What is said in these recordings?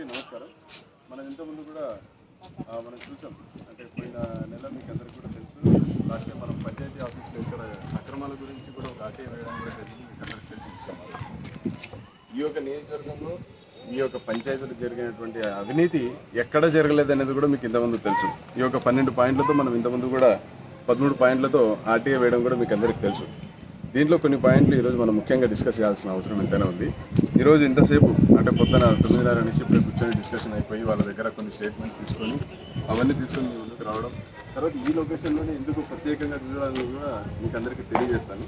అందరికీ నమస్కారం. మనం ఇంతకుముందు కూడా మనం చూసాం. అంటే పోయిన నెల మీకు అందరికీ కూడా తెలుసు. లాస్ట్ టైం మనం పంచాయతీ ఆఫీస్లో ఇక్కడ అక్రమాల గురించి కూడా ఒక ఆటే వేయడం కూడా జరిగింది. మీకు అందరికీ తెలిసి ఈ యొక్క నియోజకవర్గంలో ఈ యొక్క పంచాయతీలో జరిగినటువంటి అవినీతి ఎక్కడ జరగలేదు అనేది కూడా మీకు ఇంతకుముందు తెలుసు. ఈ యొక్క పన్నెండు పాయింట్లతో మనం ఇంతకుముందు కూడా పదమూడు పాయింట్లతో ఆర్టీఏ వేయడం కూడా మీకు అందరికీ తెలుసు. దీంట్లో కొన్ని పాయింట్లు ఈరోజు మనం ముఖ్యంగా డిస్కస్ చేయాల్సిన అవసరం ఎంతైనా ఉంది. ఈరోజు ఇంతసేపు అంటే పొద్దున తొమ్మిదిన్నర నుంచి ఇప్పుడు కూర్చొని డిస్కషన్ అయిపోయి వాళ్ళ దగ్గర కొన్ని స్టేట్మెంట్స్ తీసుకొని అవన్నీ తీసుకొని మీ ముందుకు రావడం. తర్వాత ఈ లొకేషన్లోనే ఎందుకు ప్రత్యేకంగా చూడాలని కూడా మీకు అందరికీ తెలియజేస్తాను.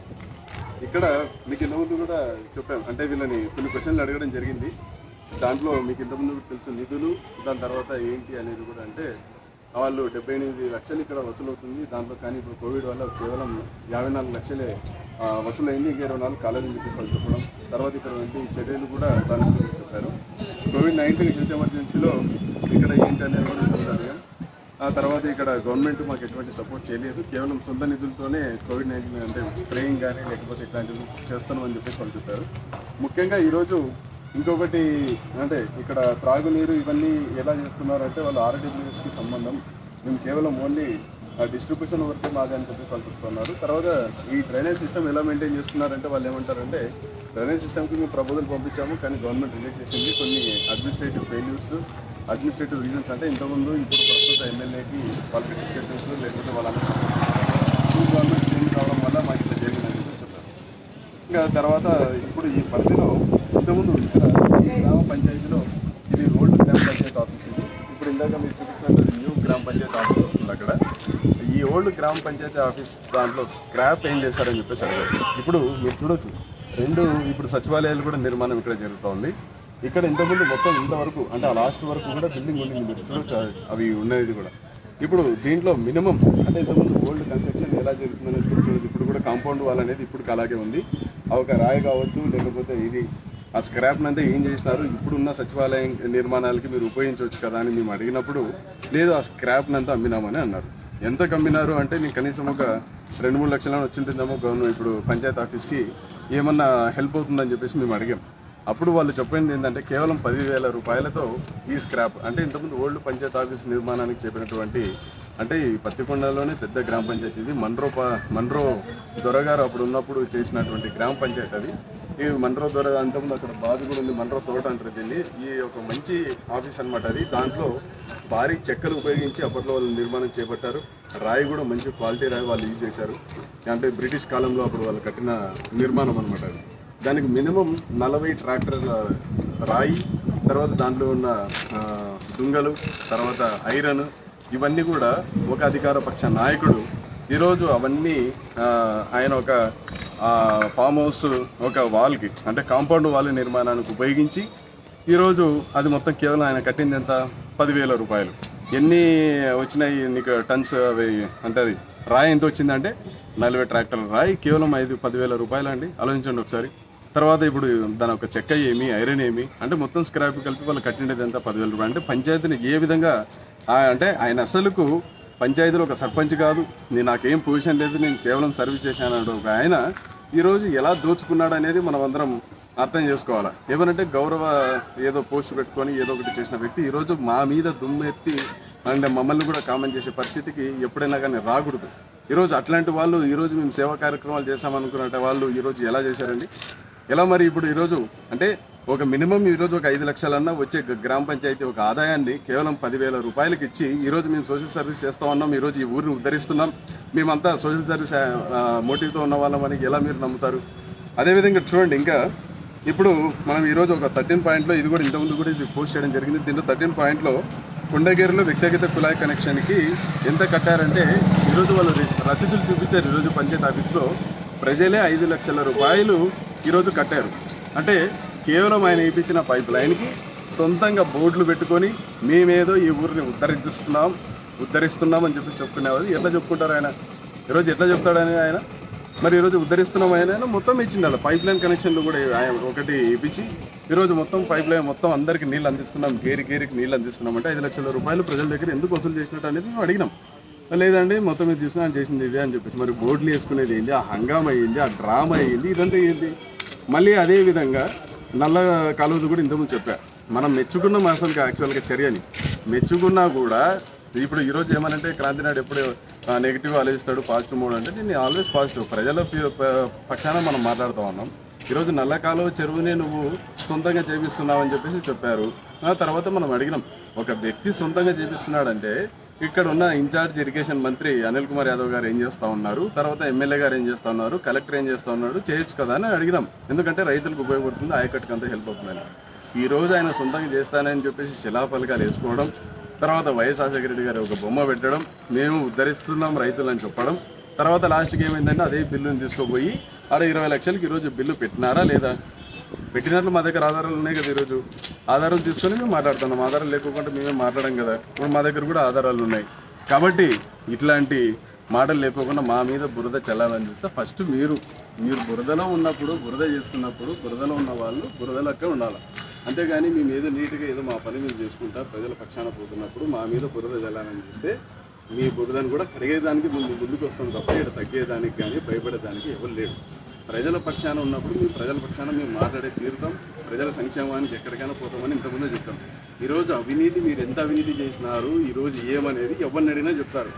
ఇక్కడ మీకు ఇంతకుముందు కూడా చెప్పాను. అంటే వీళ్ళని కొన్ని క్వశ్చన్లు అడగడం జరిగింది. దాంట్లో మీకు ఇంతకుముందు కూడా తెలుసు నిధులు దాని తర్వాత ఏంటి అనేది కూడా అంటే వాళ్ళు డెబ్బై ఎనిమిది లక్షలు ఇక్కడ వసూలు అవుతుంది దాంట్లో కానీ ఇప్పుడు కోవిడ్ వల్ల కేవలం యాభై నాలుగు లక్షలే వసూలైంది. ఇంకా ఇరవై నాలుగు కాలేజీలు చెప్పి చెప్పడం. తర్వాత ఇక్కడ వంటి చర్యలు కూడా దాని గురించి చెప్పారు. కోవిడ్ నైన్టీన్ హెల్త్ ఎమర్జెన్సీలో ఇక్కడ ఏంటి అనేది కూడా చెప్తారు ఆ తర్వాత ఇక్కడ గవర్నమెంట్ మాకు ఎటువంటి సపోర్ట్ చేయలేదు. కేవలం సొంత నిధులతోనే కోవిడ్ నైన్టీన్ అంటే స్ప్రేయింగ్ కానీ లేకపోతే ఇట్లాంటివి చేస్తాను చెప్పేసి వాళ్ళు చెప్పారు. ముఖ్యంగా ఈరోజు ఇంకొకటి అంటే ఇక్కడ త్రాగునీరు ఇవన్నీ ఎలా చేస్తున్నారంటే వాళ్ళు ఆర్డబ్ల్యూఎస్కి సంబంధం. మేము కేవలం ఓన్లీ డిస్ట్రిబ్యూషన్ వరకే మాది అని చెప్పేసి వాళ్ళు చెప్తున్నారు. తర్వాత ఈ డ్రైనేజ్ సిస్టమ్ ఎలా మెయింటైన్ చేస్తున్నారంటే వాళ్ళు ఏమంటారంటే డ్రైనేజ్ సిస్టమ్కి మేము ప్రపోజల్ పంపించాము కానీ గవర్నమెంట్ రిజెక్ట్ చేసింది కొన్ని అడ్మినిస్ట్రేటివ్ ఫెయిల్యూర్స్ అడ్మినిస్ట్రేటివ్ రీజన్స్. అంటే ఇంతకుముందు ఇప్పుడు ప్రస్తుత ఎమ్మెల్యేకి వాళ్ళకి డిస్కషన్స్ లేకపోతే వాళ్ళందరూ గవర్నమెంట్ చేంజ్ కావడం వల్ల మాకు ఇట్లా జరిగిందని చెప్పేసి ఇంకా తర్వాత ఇప్పుడు ఈ పరిధిలో ఇంతకుముందు ఇక్కడ ఈ గ్రామ పంచాయతీలో ఇది ఓల్డ్ గ్రామ పంచాయతీ ఆఫీస్ ఇది. ఇప్పుడు ఇందాక మీరు చూపించినట్టు న్యూ గ్రామ పంచాయతీ ఆఫీస్ వస్తుంది అక్కడ. ఈ ఓల్డ్ గ్రామ పంచాయతీ ఆఫీస్ దాంట్లో స్క్రాప్ ఏం చేశారని చెప్పేసి అడిగారు ఇప్పుడు మీరు చూడొచ్చు రెండు ఇప్పుడు సచివాలయాలు కూడా నిర్మాణం ఇక్కడ జరుగుతోంది. ఇక్కడ ఇంతకుముందు మొత్తం ఇంతవరకు అంటే ఆ లాస్ట్ వరకు కూడా బిల్డింగ్ ఉండింది మీరు చూడొచ్చు అవి- ఉన్నది కూడా. ఇప్పుడు దీంట్లో మినిమం అంటే ఇంతకుముందు ఓల్డ్ కన్స్ట్రక్షన్ ఎలా జరుగుతుందనేది ఇప్పుడు ఇప్పుడు కూడా కాంపౌండ్ వాల్ అనేది ఇప్పుడు అలాగే ఉంది. ఒక రాయి కావచ్చు లేకపోతే ఇది ఆ స్క్రాప్ని అంతా ఏం చేసినారు? ఇప్పుడున్న సచివాలయం నిర్మాణాలకి మీరు ఉపయోగించవచ్చు కదా అని మేము అడిగినప్పుడు లేదు ఆ స్క్రాప్ని అంతా అమ్మినామని అన్నారు. ఎంత కమ్మినారు అంటే నేను కనీసం ఒక రెండు మూడు లక్షలను వచ్చింటుందేమో గవర్నమెంట్ ఇప్పుడు పంచాయత్ ఆఫీస్కి ఏమన్నా హెల్ప్ అవుతుందని చెప్పేసి మేము అడిగాం. అప్పుడు వాళ్ళు చెప్పింది ఏంటంటే కేవలం పదివేల రూపాయలతో ఈ స్క్రాప్ అంటే ఇంతకుముందు ఓల్డ్ పంచాయత్ ఆఫీస్ నిర్మాణానికి చెప్పినటువంటి అంటే ఈ పత్తికొండలోనే పెద్ద గ్రామ పంచాయతీ ఇది. మండ్రో మండ్రో దొరగారు అప్పుడు ఉన్నప్పుడు చేసినటువంటి గ్రామ పంచాయతీ అది. ఈ మండ్రో దొర అంతకుముందు అక్కడ బాధ కూడా ఉంది మండ్రో తోట అంటారు దీన్ని. ఈ ఒక మంచి ఆఫీస్ అన్నమాట అది. దాంట్లో భారీ చెక్కలు ఉపయోగించి అప్పట్లో వాళ్ళు నిర్మాణం చేపట్టారు. రాయి కూడా మంచి క్వాలిటీ రాయి వాళ్ళు యూజ్ చేశారు. అంటే బ్రిటిష్ కాలంలో అప్పుడు వాళ్ళు కట్టిన నిర్మాణం అనమాట అది. దానికి మినిమం నలభై ట్రాక్టర్ల రాయి తర్వాత దాంట్లో ఉన్న దుంగలు తర్వాత ఐరన్ ఇవన్నీ కూడా ఒక అధికార పక్ష నాయకుడు ఈరోజు అవన్నీ ఆయన ఒక ఫామ్ హౌస్ ఒక వాల్కి అంటే కాంపౌండ్ వాల్ నిర్మాణానికి ఉపయోగించి ఈరోజు అది మొత్తం కేవలం ఆయన కట్టింది ఎంత పదివేల రూపాయలు. ఎన్ని వచ్చినాయి నీకు టన్స్ అవి? అంటే అది రాయి ఎంత వచ్చిందంటే నలభై ట్రాక్టర్ల రాయి కేవలం ఐదు పదివేల రూపాయలు అండి ఆలోచించండి ఒకసారి. తర్వాత ఇప్పుడు దాని ఒక చెక్క ఏమి ఐరన్ ఏమి అంటే మొత్తం స్క్రాప్ కలిపి వాళ్ళు కట్టినది ఎంత? పదివేల రూపాయలు. అంటే పంచాయతీని ఏ విధంగా అంటే ఆయన అసలుకు పంచాయతీలో ఒక సర్పంచ్ కాదు. నేను నాకేం పొజిషన్ లేదు. నేను కేవలం సర్వీస్ చేశాను అంటే ఒక ఆయన. ఈరోజు ఎలా దోచుకున్నాడు అనేది మనం అందరం అర్థం చేసుకోవాలా. ఏమనంటే గౌరవ ఏదో పోస్ట్ పెట్టుకొని ఏదో ఒకటి చేసిన వ్యక్తి ఈరోజు మా మీద దుమ్మెత్తి అంటే మమ్మల్ని కూడా కామెంట్ చేసే పరిస్థితికి ఎప్పుడైనా కానీ రాకూడదు. ఈరోజు అట్లాంటి వాళ్ళు ఈరోజు మేము సేవా కార్యక్రమాలు చేశామనుకున్నట్టు వాళ్ళు ఈరోజు ఎలా చేశారండి? ఎలా మరి ఇప్పుడు ఈరోజు? అంటే ఒక మినిమం ఈరోజు ఒక ఐదు లక్షలన్నా వచ్చే గ్రామ పంచాయతీ ఒక ఆదాయాన్ని కేవలం పదివేల రూపాయలకి ఇచ్చి ఈరోజు మేము సోషల్ సర్వీస్ చేస్తా ఉన్నాం ఈరోజు ఈ ఊరిని ఉద్ధరిస్తున్నాం. మేమంతా సోషల్ సర్వీస్ మోటివ్తో ఉన్న వాళ్ళం అని ఎలా మీరు నమ్ముతారు? అదేవిధంగా చూడండి ఇంకా ఇప్పుడు మనం ఈరోజు ఒక థర్టీన్ పాయింట్లో ఇది కూడా ఇంతకుముందు కూడా ఇది పోస్ట్ చేయడం జరిగింది. దీంట్లో థర్టీన్ పాయింట్లో కుండగిరిలో వ్యక్తిగత కులాయి కనెక్షన్కి ఎంత కట్టారంటే ఈరోజు వాళ్ళు రి- రసీదులు చూపించారు. ఈరోజు పంచాయతీ ఆఫీస్లో ప్రజలే ఐదు లక్షల రూపాయలు ఈరోజు కట్టారు. అంటే కేవలం ఆయన ఇప్పించిన పైప్ లైన్కి సొంతంగా బోర్డులు పెట్టుకొని మేమేదో ఈ ఊరిని ఉద్ధరిస్తున్నాం ఉద్ధరిస్తున్నాం అని చెప్పి చెప్పుకునేవారు ఎట్లా చెప్పుకుంటారు ఆయన? ఈరోజు ఎట్లా చెప్తాడని ఆయన? మరి ఈరోజు ఉద్ధరిస్తున్నాం ఆయన మొత్తం ఇచ్చింది అలా పైప్ లైన్ కనెక్షన్లు కూడా ఆయన ఒకటి ఇప్పించి ఈరోజు మొత్తం పైప్ లైన్ మొత్తం అందరికి నీళ్ళు అందిస్తున్నాం గేరి గేరికి నీళ్ళు అందిస్తున్నాం అంటే ఐదు లక్షల రూపాయలు ప్రజల దగ్గర ఎందుకు వసూలు చేసినట్టు అనేది మేము అడిగినాం. లేదండి మొత్తం ఇది తీసుకుని ఆయన చేసింది ఇదే అని చెప్పేసి. మరి బోర్డులు వేసుకునేది ఏంది? ఆ హంగామా అయ్యింది ఆ డ్రామా అయ్యింది ఇదంతా ఏంది? మళ్ళీ అదే విధంగా నల్ల కాలువది కూడా ఇంతకుముందు చెప్పా. మనం మెచ్చుకున్నాం అసలు యాక్చువల్గా చర్యని. మెచ్చుకున్నా కూడా ఇప్పుడు ఈరోజు ఏమనంటే క్రాంతినాడు ఎప్పుడు నెగిటివ్ ఆలోచిస్తాడు పాజిటివ్ మూడ్ అంటే దీన్ని ఆల్వేస్ పాజిటివ్ ప్రజల పక్షాన మనం మాట్లాడుతూ ఉన్నాం. ఈరోజు నల్ల కాలువ చెరువునే నువ్వు సొంతంగా చేపిస్తున్నావు అని చెప్పేసి చెప్పారు. ఆ తర్వాత మనం అడిగినాం. ఒక వ్యక్తి సొంతంగా చేపిస్తున్నాడంటే ఇక్కడ ఉన్న ఇన్ఛార్జ్ ఇరిగేషన్ మంత్రి అనిల్ కుమార్ యాదవ్ గారు ఏం చేస్తా ఉన్నారు? తర్వాత ఎమ్మెల్యే గారు ఏం చేస్తా ఉన్నారు? కలెక్టర్ ఏం చేస్తా ఉన్నారు? చేయొచ్చు కదా అని అడిగినాం. ఎందుకంటే రైతులకు ఉపయోగపడుతుంది ఆయకట్టుకు అంతా హెల్ప్ అవుతుందని. ఈ రోజు ఆయన సొంతంగా చేస్తానని చెప్పేసి శిలాఫలకాలు వేసుకోవడం తర్వాత వైఎస్ రాజశేఖర గారు ఒక బొమ్మ పెట్టడం మేము ఉద్ధరిస్తున్నాం రైతులని చెప్పడం తర్వాత లాస్ట్కి ఏమైందంటే అదే బిల్లుని తీసుకుపోయి ఆడ ఇరవై లక్షలకి ఈరోజు బిల్లు పెట్టినారా లేదా? పెట్టినట్లు మా దగ్గర ఆధారాలు ఉన్నాయి కదా ఈరోజు. ఆధారం తీసుకొని మేము మాట్లాడుతున్నాం. ఆధారం లేకుండా మేమే మాట్లాడడం కదా. ఇప్పుడు మా దగ్గర కూడా ఆధారాలు ఉన్నాయి. కాబట్టి ఇట్లాంటి మాటలు లేకోకుండా మా మీద బురద చల్లాలని చూస్తే ఫస్ట్ మీరు మీరు బురదలో ఉన్నప్పుడు బురద చేసుకున్నప్పుడు బురదలో ఉన్న వాళ్ళు బురదలకే ఉండాలి. అంతేగాని మేము ఏదో నీట్గా ఏదో మా పని మీద చేసుకుంటా ప్రజల పక్షాన పోతున్నప్పుడు మా మీద బురద చల్లాలని చూస్తే మీ బురదను కూడా కడిగేదానికి ముందు ముందుకు వస్తాం తప్ప ఇక్కడ తగ్గేదానికి కానీ భయపడేదానికి ఎవరు లేడు ప్రజల పక్షాన ఉన్నప్పుడు మేము ప్రజల పక్షాన మేము మాట్లాడే తీరుతాం. ప్రజల సంక్షేమానికి ఎక్కడికైనా పోతామని ఇంతకుముందే చెప్తాం. ఈరోజు అవినీతి మీరు ఎంత అవినీతి చేసినారు ఈరోజు ఏమనేది ఎవరిని అడిగినా చెప్తారు.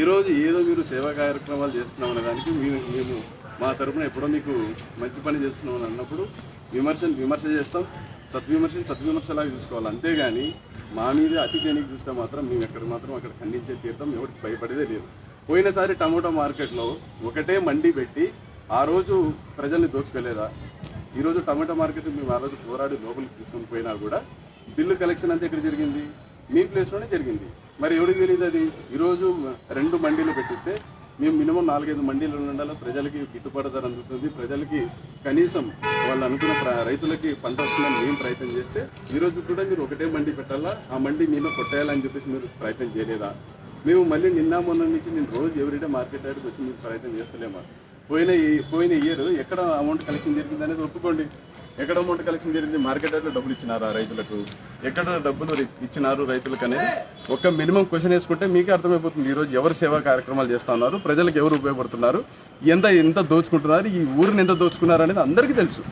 ఈరోజు ఏదో మీరు సేవా కార్యక్రమాలు చేస్తున్నాం అనే దానికి మేము మేము మా తరపున ఎప్పుడో మీకు మంచి పని చేస్తున్నాం అని అన్నప్పుడు విమర్శను విమర్శ చేస్తాం. సద్విమర్శని సద్విమర్శలాగా చూసుకోవాలి. అంతేగాని మా మీద అతి జనికి చూస్తే మాత్రం మేము ఎక్కడ మాత్రం అక్కడ ఖండించే తీర్థం ఎవరికి భయపడేదే లేదు. పోయినసారి టమోటా మార్కెట్లో ఒకటే మండి పెట్టి ఆ రోజు ప్రజల్ని దోచుకోలేదా? ఈరోజు టమాటా మార్కెట్ మేము ఆ రోజు పోరాడి లోపలికి తీసుకొని పోయినా కూడా బిల్లు కలెక్షన్ అంతా ఎక్కడ జరిగింది? మీ ప్లేస్లోనే జరిగింది. మరి ఎవరికి తెలియదు అది? ఈరోజు రెండు మండీలు పెట్టిస్తే మేము మినిమం నాలుగైదు మండీలు ఉండాలి? ప్రజలకి గిట్టుబాటు ధర అందుతుంది. ప్రజలకి కనీసం వాళ్ళు అనుకున్న రైతులకి పంట వస్తుందని మేము ప్రయత్నం చేస్తే ఈరోజు కూడా మీరు ఒకటే మండి పెట్టాలా? ఆ మండి నేను కొట్టేయాలని చెప్పేసి మీరు ప్రయత్నం చేయలేదా? మేము మళ్ళీ నిన్న మొన్న నుంచి నేను రోజు ఎవరిడే మార్కెట్ యార్డ్కి వచ్చి మీకు ప్రయత్నం చేస్తలేమా? పోయిన పోయిన ఇయర్ ఎక్కడ అమౌంట్ కలెక్షన్ జరిగింది అనేది ఒప్పుకోండి. ఎక్కడ అమౌంట్ కలెక్షన్ జరిగింది? మార్కెట్ యార్డ్లో డబ్బులు ఇచ్చినారా రైతులకు? ఎక్కడ డబ్బులు ఇచ్చినారు రైతులకు అనేది ఒక మినిమం క్వశ్చన్ వేసుకుంటే మీకే అర్థమైపోతుంది. ఈరోజు ఎవరు సేవా కార్యక్రమాలు చేస్తా ఉన్నారు? ప్రజలకు ఎవరు ఉపయోగపడుతున్నారు? ఎంత ఎంత దోచుకుంటున్నారు? ఈ ఊరిని ఎంత దోచుకున్నారు అనేది అందరికీ తెలుసు.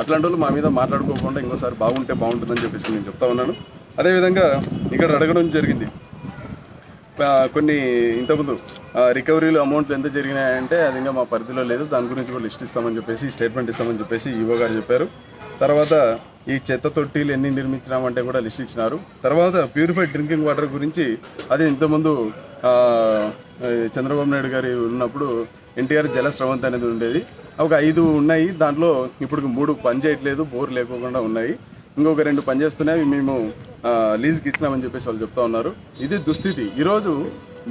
అట్లాంటి వాళ్ళు మా మీద మాట్లాడుకోకుండా ఇంకోసారి బాగుంటే బాగుంటుందని చెప్పేసి నేను చెప్తా ఉన్నాను. అదేవిధంగా ఇక్కడ అడగడం జరిగింది. కొన్ని ఇంతకుముందు రికవరీలో అమౌంట్లు ఎంత జరిగినాయంటే అది ఇంకా మా పరిధిలో లేదు. దాని గురించి కూడా లిస్ట్ ఇస్తామని చెప్పేసి స్టేట్మెంట్ ఇస్తామని చెప్పేసి ఈవో గారు చెప్పారు. తర్వాత ఈ చెత్త తొట్టిలు ఎన్ని నిర్మించినామంటే కూడా లిస్ట్ ఇచ్చినారు. తర్వాత ప్యూరిఫైడ్ డ్రింకింగ్ వాటర్ గురించి అది ఇంతకుముందు చంద్రబాబు నాయుడు గారి ఉన్నప్పుడు ఎన్టీఆర్ జల స్రవంతి అనేది ఉండేది. ఒక ఐదు ఉన్నాయి. దాంట్లో ఇప్పుడు మూడు పని చేయట్లేదు బోర్ లేకోకుండా ఉన్నాయి. ఇంకొక రెండు పని చేస్తున్నాయి మేము లీజ్కి ఇచ్చినామని చెప్పేసి వాళ్ళు చెప్తా ఉన్నారు. ఇది దుస్థితి. ఈరోజు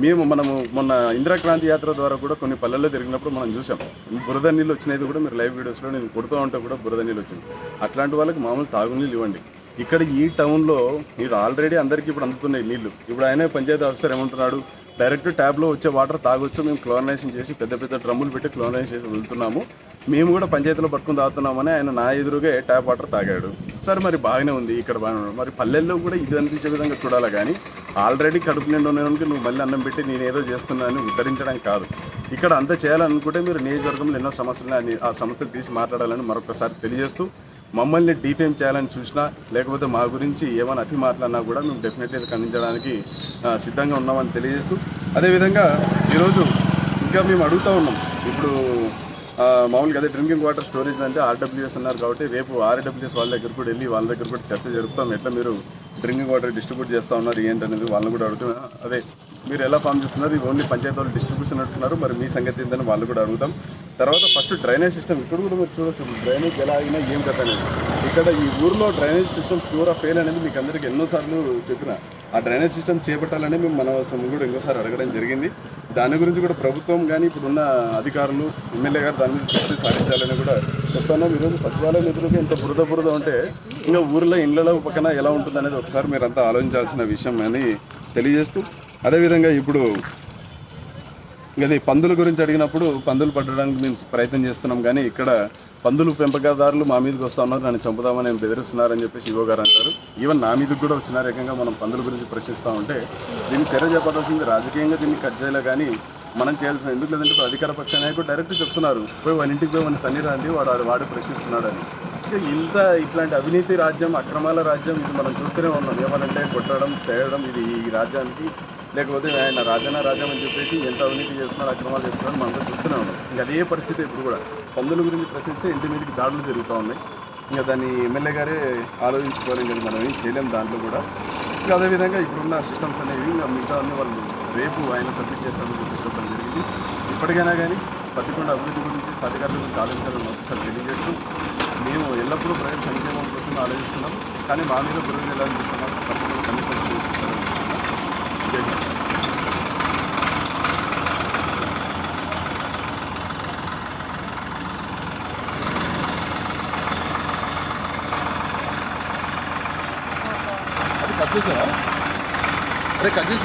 మేము మనము మొన్న ఇందిరాక్రాంతి యాత్ర ద్వారా కూడా కొన్ని పల్లెల్లో తిరిగినప్పుడు మనం చూసాం. బురద నీళ్ళు వచ్చినది కూడా మీరు లైవ్ వీడియోస్లో నేను కొడుతూ ఉంటే కూడా బురద నీళ్ళు వచ్చింది. అట్లాంటి వాళ్ళకి మామూలు తాగునీళ్ళు ఇవ్వండి. ఇక్కడ ఈ టౌన్లో మీరు ఆల్రెడీ అందరికీ ఇప్పుడు అందుతున్నాయి నీళ్ళు ఇప్పుడు ఆయన పంచాయతీ ఆఫీసర్ ఏమంటున్నాడు? డైరెక్ట్ ట్యాబ్లో వచ్చే వాటర్ తాగొచ్చు మేము క్లోనైజేషన్ చేసి పెద్ద పెద్ద డ్రమ్ములు పెట్టి క్లోనైజేషన్ చేసి వెళ్తున్నాము. మేము కూడా పంచాయతీలో పట్టుకుని తాగుతున్నామని ఆయన నా ఎదురుగా ట్యాప్ వాటర్ తాగాడు. సార్ మరి బాగానే ఉంది ఇక్కడ బాగానే మరి పల్లెల్లో కూడా ఇది అనిపించే విధంగా చూడాలి కానీ ఆల్రెడీ కడుపు నిండు ఉన్నవానికి నువ్వు మళ్ళీ అన్నం పెట్టి నేను ఏదో చేస్తున్నానని ఉద్ధరించడం కాదు. ఇక్కడ అంత చేయాలనుకుంటే మీరు నియోజకవర్గంలో ఎన్నో సమస్యలు అని- ఆ సమస్యలు తీసి మాట్లాడాలని మరొకసారి తెలియజేస్తూ మమ్మల్ని డిఫేమ్ చేయాలని చూసినా లేకపోతే మా గురించి ఏమైనా అతి మాట్లాడినా కూడా మేము డెఫినెట్లీ ఖండించడానికి సిద్ధంగా ఉన్నామని తెలియజేస్తూ అదేవిధంగా ఈరోజు ఇంకా మేము అడుగుతూ ఉన్నాం. ఇప్పుడు మామూలుగా అదే డ్రింకింగ్ వాటర్ స్టోరేజ్ అంటే ఆర్డబ్ల్యూఎస్ అన్నారు కాబట్టి రేపు ఆర్డబ్ల్యూఎస్ వాళ్ళ దగ్గర కూడా వెళ్ళి వాళ్ళ దగ్గర కూడా చర్చ జరుపుతాం. ఎట్లా మీరు డ్రింకింగ్ వాటర్ డిస్ట్రిబ్యూట్ చేస్తూ ఉన్నారు ఏంటనేది వాళ్ళని కూడా అడుగుతున్నా అదే మీరు ఎలా ఫామ్ చేస్తున్నారు? ఇవి ఓన్లీ పంచాయతీ వాళ్ళు డిస్ట్రిబ్యూషన్ అంటున్నారు మరి మీ సంగతి ఏంటని వాళ్ళు కూడా అడుగుతాం తర్వాత ఫస్ట్ డ్రైనేజ్ సిస్టమ్ ఇక్కడ కూడా మీరు చూడొచ్చు డ్రైనేజ్ ఎలా అయినా ఏం కథ అనేది. ఇక్కడ ఈ ఊర్లో డ్రైనేజ్ సిస్టమ్ ప్యూర్ ఫెయిల్ అనేది మీకు అందరికీ ఎన్నోసార్లు చెప్పిన. ఆ డ్రైనేజ్ సిస్టమ్ చేపట్టాలని మేము మన అవసరం కూడా ఇంకోసారి అడగడం జరిగింది. దాని గురించి కూడా ప్రభుత్వం కానీ ఇప్పుడున్న అధికారులు ఎమ్మెల్యే గారు దాని మీద దృష్టి సాధించాలని కూడా చెప్తున్నాం. ఈరోజు సచివాలయం ఎదురుగా ఇంత బురద బురద ఉంటే ఇంకా ఊర్లో ఇండ్లలో పక్కన ఎలా ఉంటుంది అనేది ఒకసారి మీరంతా ఆలోచించాల్సిన విషయం అని తెలియజేస్తూ అదేవిధంగా ఇప్పుడు ఇది పందుల గురించి అడిగినప్పుడు పందులు పట్టడానికి మేము ప్రయత్నం చేస్తున్నాం కానీ ఇక్కడ పందులు పెంపకదారులు మా మీదకి వస్తా ఉన్నారు నన్ను చంపుదామని బెదిరిస్తున్నారని చెప్పేసి శివో గారు అంటారు. ఈవెన్ నా మీదకి కూడా వచ్చినారు ఏకంగా మనం పందుల గురించి ప్రశ్నిస్తూ ఉంటే దీన్ని చర్య చేపట్టాల్సింది రాజకీయంగా దీన్ని కట్ చేయాలి కానీ మనం చేయాల్సిన ఎందుకు లేదంటే అధికార పక్ష నాయకుడు డైరెక్ట్ చెప్తున్నారు పోయి వాళ్ళ ఇంటికి పోయి మన తల్లి రాండి వాడు వాడు ప్రశ్నిస్తున్నాడు అని ఇంత ఇట్లాంటి అవినీతి రాజ్యం అక్రమాల రాజ్యం ఇది మనం చూస్తూనే ఉన్నాం. ఏమనంటే కొట్టడం తేయడం ఇది ఈ రాజ్యానికి లేకపోతే ఆయన రాజన్న రాజా అని చెప్పేసి ఎంత అవినీతి చేస్తున్నారు అక్రమాలు చేస్తున్నారు మనం కూడా చూస్తూనే ఉన్నాం. ఇంకా అదే పరిస్థితి ఇప్పుడు కూడా. పందుల గురించి ప్రశ్నిస్తే ఇంటి మీదకి దాడులు జరుగుతూ ఉన్నాయి. ఇంకా దాన్ని ఎమ్మెల్యే గారే ఆలోచించుకోవాలి ఇంకా మనం ఏం చేయలేం దాంట్లో కూడా. ఇంకా అదేవిధంగా ఇప్పుడున్న సిస్టమ్స్ అనేవి ఇంకా మిగతా అన్ని వాళ్ళు రేపు ఆయన సబ్మిట్ చేస్తామని చెప్పి చెప్పడం జరిగింది. ఇప్పటికైనా కానీ పత్తికొండ అభివృద్ధి గురించి అధికారుల గురించి ఆలోచించాలని ఒకసారి తెలియజేస్తూ మేము ఎల్లప్పుడూ ప్రజల సంక్షేమం కోసం ఆలోచిస్తున్నాం. కానీ మా మీద బురద వెళ్ళాలని చూస్తున్నాం dele. Recadizão. Recadizão.